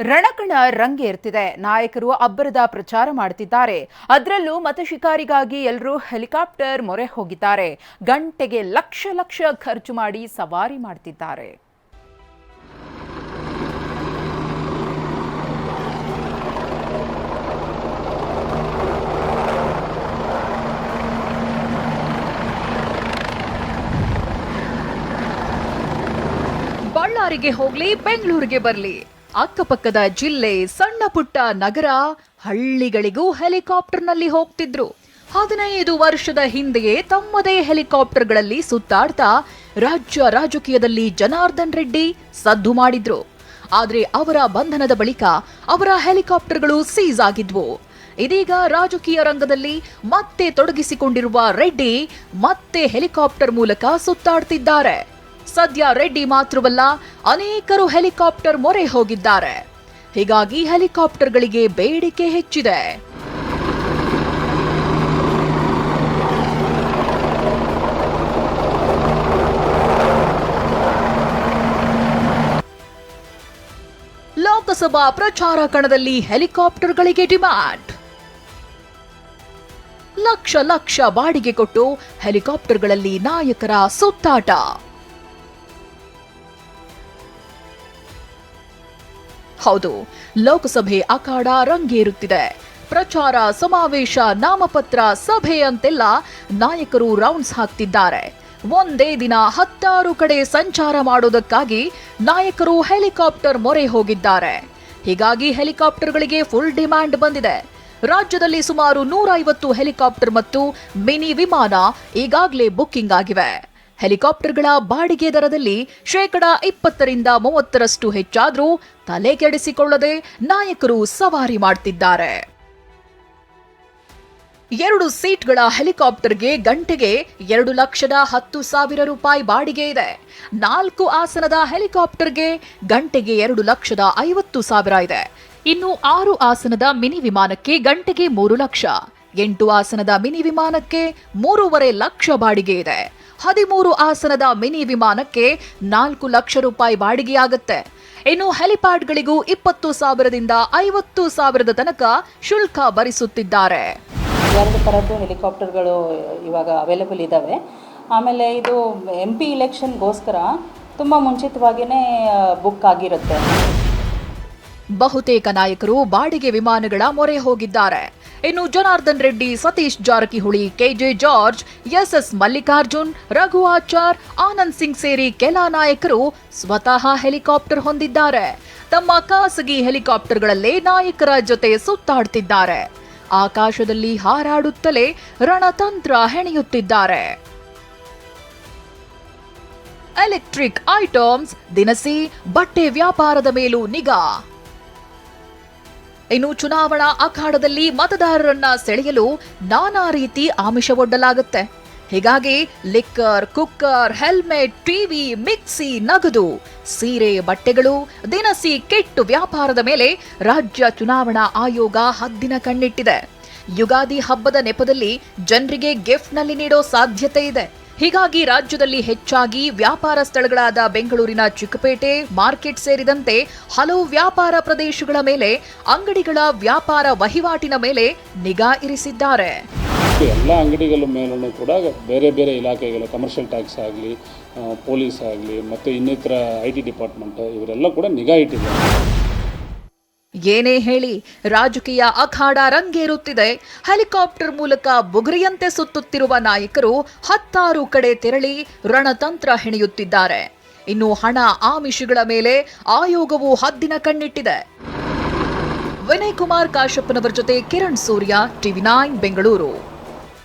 ರಣಕಣ ರಂಗೇರ್ತಿದೆ ನಾಯಕರು ಅಬ್ಬರದ ಪ್ರಚಾರ ಮಾಡುತ್ತಿದ್ದಾರೆ ಅದರಲ್ಲೂ ಮತ ಶಿಕಾರಿಗಾಗಿ ಎಲ್ಲರೂ ಹೆಲಿಕಾಪ್ಟರ್ ಮೊರೆ ಹೋಗಿದ್ದಾರೆ. ಗಂಟೆಗೆ ಲಕ್ಷ ಲಕ್ಷ ಖರ್ಚು ಮಾಡಿ ಸವಾರಿ ಮಾಡ್ತಿದ್ದಾರೆ. ಬಳ್ಳಾರಿಗೆ ಹೋಗ್ಲಿ, ಬೆಂಗಳೂರಿಗೆ ಬರ್ಲಿ. ಅಕ್ಕಪಕ್ಕದ ಜಿಲ್ಲೆ ಸಣ್ಣ ಪುಟ್ಟ ನಗರ ಹಳ್ಳಿಗಳಿಗೂ ಹೆಲಿಕಾಪ್ಟರ್ನಲ್ಲಿ ಹೋಗ್ತಿದ್ರು. ಹದಿನೈದು ವರ್ಷದ ಹಿಂದೆಯೇ ತಮ್ಮದೇ ಹೆಲಿಕಾಪ್ಟರ್ಗಳಲ್ಲಿ ಸುತ್ತಾಡ್ತಾ ರಾಜ್ಯ ರಾಜಕೀಯದಲ್ಲಿ ಜನಾರ್ದನ್ ರೆಡ್ಡಿ ಸದ್ದು ಮಾಡಿದ್ರು. ಆದರೆ ಅವರ ಬಂಧನದ ಬಳಿಕ ಅವರ ಹೆಲಿಕಾಪ್ಟರ್ಗಳು ಸೀಸ್ ಆಗಿದ್ವು. ಇದೀಗ ರಾಜಕೀಯ ರಂಗದಲ್ಲಿ ಮತ್ತೆ ತೊಡಗಿಸಿಕೊಂಡಿರುವ ರೆಡ್ಡಿ ಮತ್ತೆ ಹೆಲಿಕಾಪ್ಟರ್ ಮೂಲಕ ಸುತ್ತಾಡ್ತಿದ್ದಾರೆ. ಸದ್ಯ ರೆಡ್ಡಿ ಮಾತ್ರವಲ್ಲ, ಅನೇಕರು ಹೆಲಿಕಾಪ್ಟರ್ ಮೊರೆ ಹೋಗಿದ್ದಾರೆ. ಹೀಗಾಗಿ ಹೆಲಿಕಾಪ್ಟರ್ಗಳಿಗೆ ಬೇಡಿಕೆ ಹೆಚ್ಚಿದೆ. ಲೋಕಸಭಾ ಪ್ರಚಾರ ಕಣದಲ್ಲಿ ಹೆಲಿಕಾಪ್ಟರ್ಗಳಿಗೆ ಡಿಮ್ಯಾಂಡ್. ಲಕ್ಷ ಲಕ್ಷ ಬಾಡಿಗೆ ಕೊಟ್ಟು ಹೆಲಿಕಾಪ್ಟರ್ಗಳಲ್ಲಿ ನಾಯಕರ ಸುತ್ತಾಟ. ಹೌದು. ಲೋಕಸಭೆ ಅಖಾಡ ರಂಗೇರುತ್ತಿದೆ. ಪ್ರಚಾರ, ಸಮಾವೇಶ, ನಾಮಪತ್ರ, ಸಭೆ ಅಂತೆಲ್ಲ ನಾಯಕರು ರೌಂಡ್ಸ್ ಹಾಕ್ತಿದ್ದಾರೆ. ಒಂದೇ ದಿನ ಹತ್ತಾರು ಕಡೆ ಸಂಚಾರ ಮಾಡೋದಕ್ಕಾಗಿ ನಾಯಕರು ಹೆಲಿಕಾಪ್ಟರ್ ಮೊರೆ ಹೋಗಿದ್ದಾರೆ. ಹೀಗಾಗಿ ಹೆಲಿಕಾಪ್ಟರ್ಗಳಿಗೆ ಫುಲ್ ಡಿಮ್ಯಾಂಡ್ ಬಂದಿದೆ. ರಾಜ್ಯದಲ್ಲಿ ಸುಮಾರು ನೂರ ಐವತ್ತು ಹೆಲಿಕಾಪ್ಟರ್ ಮತ್ತು ಮಿನಿ ವಿಮಾನ ಈಗಾಗಲೇ ಬುಕ್ಕಿಂಗ್ ಆಗಿವೆ. ಹೆಲಿಕಾಪ್ಟರ್ಗಳ ಬಾಡಿಗೆ ದರದಲ್ಲಿ ಶೇಕಡ ಇಪ್ಪತ್ತರಿಂದ ಮೂವತ್ತರಷ್ಟು ಹೆಚ್ಚಾದರೂ ತಲೆ ಕೆಡಿಸಿಕೊಳ್ಳದೆ ನಾಯಕರು ಸವಾರಿ ಮಾಡ್ತಿದ್ದಾರೆ. ಎರಡು ಸೀಟ್ಗಳ ಹೆಲಿಕಾಪ್ಟರ್ಗೆ ಗಂಟೆಗೆ ಎರಡು ಲಕ್ಷದ ಹತ್ತು ಸಾವಿರ ರೂಪಾಯಿ ಬಾಡಿಗೆ ಇದೆ. ನಾಲ್ಕು ಆಸನದ ಹೆಲಿಕಾಪ್ಟರ್ಗೆ ಗಂಟೆಗೆ ಎರಡು ಲಕ್ಷದ ಐವತ್ತು ಸಾವಿರ ಇದೆ. ಇನ್ನು ಆರು ಆಸನದ ಮಿನಿ ವಿಮಾನಕ್ಕೆ ಗಂಟೆಗೆ ಮೂರು ಲಕ್ಷ. ಎಂಟು ಆಸನದ ಮಿನಿ ವಿಮಾನಕ್ಕೆ ಮೂರುವರೆ ಲಕ್ಷ ಬಾಡಿಗೆ ಇದೆ. ಹದಿಮೂರು ಆಸನದ ಮಿನಿ ವಿಮಾನಕ್ಕೆ ನಾಲ್ಕು ಲಕ್ಷ ರೂಪಾಯಿ ಬಾಡಿಗೆಯಾಗುತ್ತೆ. ಇನ್ನು ಹೆಲಿಪ್ಯಾಡ್ಗಳಿಗೂ ಇಪ್ಪತ್ತು ಸಾವಿರದಿಂದ ಐವತ್ತು ಸಾವಿರದ ತನಕ ಶುಲ್ಕ ಭರಿಸುತ್ತಿದ್ದಾರೆ. ಎರಡು ಥರದ್ದು ಹೆಲಿಕಾಪ್ಟರ್ಗಳು ಇವಾಗ ಅವೈಲೇಬಲ್ ಇದ್ದಾವೆ ಆಮೇಲೆ ಇದು ಎಂ ಪಿ ಇಲೆಕ್ಷನ್ಗೋಸ್ಕರ ತುಂಬ ಮುಂಚಿತವಾಗಿಯೇ ಬುಕ್ ಆಗಿರುತ್ತೆ. ಬಹುತೇಕ ನಾಯಕರು ಬಾಡಿಗೆ ವಿಮಾನಗಳ ಮೊರೆ ಹೋಗಿದ್ದಾರೆ. ಇನ್ನು Janardhan Reddy, Satish Jarkiholi, K J George, S S Mallikarjun, Raghu Achar, Anand Singh ಸೇರಿ ಕೆಲ ನಾಯಕರು ಸ್ವತಃ ಹೆಲಿಕಾಪ್ಟರ್ ಹೊಂದಿದ್ದಾರೆ. ತಮ್ಮ ಖಾಸಗಿ ಹೆಲಿಕಾಪ್ಟರ್ಗಳಲ್ಲೇ ನಾಯಕರ ಜೊತೆ ಸುತ್ತಾಡ್ತಿದ್ದಾರೆ. ಆಕಾಶದಲ್ಲಿ ಹಾರಾಡುತ್ತಲೇ ರಣತಂತ್ರ ಹೆಣೆಯುತ್ತಿದ್ದಾರೆ. ಎಲೆಕ್ಟ್ರಿಕ್ ಐಟಮ್ಸ್ ದಿನಸಿ ಬಟ್ಟೆ ವ್ಯಾಪಾರದ ಮೇಲೂ ನಿಗಾ. ಇನ್ನು ಚುನಾವಣಾ ಅಖಾಡದಲ್ಲಿ ಮತದಾರರನ್ನ ಸೆಳೆಯಲು ನಾನಾ ರೀತಿ ಆಮಿಷವೊಡ್ಡಲಾಗುತ್ತೆ ಹೀಗಾಗಿ liquor, cooker, helmet, TV, mixie, ನಗದು, ಸೀರೆ, ಬಟ್ಟೆಗಳು, ದಿನಸಿ ಕೆಟ್ಟು ವ್ಯಾಪಾರದ ಮೇಲೆ ರಾಜ್ಯ ಚುನಾವಣಾ ಆಯೋಗ ಹದ್ದಿನ ಕಣ್ಣಿಟ್ಟಿದೆ. ಯುಗಾದಿ ಹಬ್ಬದ ನೆಪದಲ್ಲಿ ಜನರಿಗೆ ಗಿಫ್ಟ್ನಲ್ಲಿ ನೀಡೋ ಸಾಧ್ಯತೆ ಇದೆ. ಹೀಗಾಗಿ ರಾಜ್ಯದಲ್ಲಿ ಹೆಚ್ಚಾಗಿ ವ್ಯಾಪಾರ ಸ್ಥಳಗಳಾದ ಬೆಂಗಳೂರಿನ ಚಿಕ್ಕಪೇಟೆ, ಮಾರ್ಕೆಟ್ ಸೇರಿದಂತೆ ಹಲವು ವ್ಯಾಪಾರ ಪ್ರದೇಶಗಳ ಮೇಲೆ ಅಂಗಡಿಗಳ ವ್ಯಾಪಾರ ವಹಿವಾಟಿನ ಮೇಲೆ ನಿಗಾ ಇರಿಸಿದ್ದಾರೆ. ಎಲ್ಲ ಅಂಗಡಿಗಳ ಮೇಲೂ ಕೂಡ ಬೇರೆ ಬೇರೆ ಇಲಾಖೆಗಳು ಕಮರ್ಷಿಯಲ್ ಟ್ಯಾಕ್ಸ್ ಆಗಲಿ ಪೊಲೀಸ್ ಆಗಲಿ, ಮತ್ತು ಇನ್ನಿತರ ಐ ಟಿ ಡಿಪಾರ್ಟ್ಮೆಂಟ್ ಇವರೆಲ್ಲ ಕೂಡ ನಿಗಾ ಇಟ್ಟಿದ್ದಾರೆ. ಏನೇ ಹೇಳಿ ರಾಜಕೀಯ ಅಖಾಡ ರಂಗೇರುತ್ತಿದೆ. ಹೆಲಿಕಾಪ್ಟರ್ ಮೂಲಕ ಬುಗುರಿಯಂತೆ ಸುತ್ತುತ್ತಿರುವ ನಾಯಕರು ಹತ್ತಾರು ಕಡೆ ತೆರಳಿ ರಣತಂತ್ರ ಹೆಣೆಯುತ್ತಿದ್ದಾರೆ. ಇನ್ನು ಹಣ ಆಮಿಷಗಳ ಮೇಲೆ ಆಯೋಗವು ಹದ್ದಿನ ಕಣ್ಣಿಟ್ಟಿದೆ. ವಿನಯ್ ಕುಮಾರ್ ಕಾಶಪ್ಪನವರ ಜೊತೆ ಕಿರಣ್ ಸೂರ್ಯ, ಟಿವಿ ನೈನ್, ಬೆಂಗಳೂರು.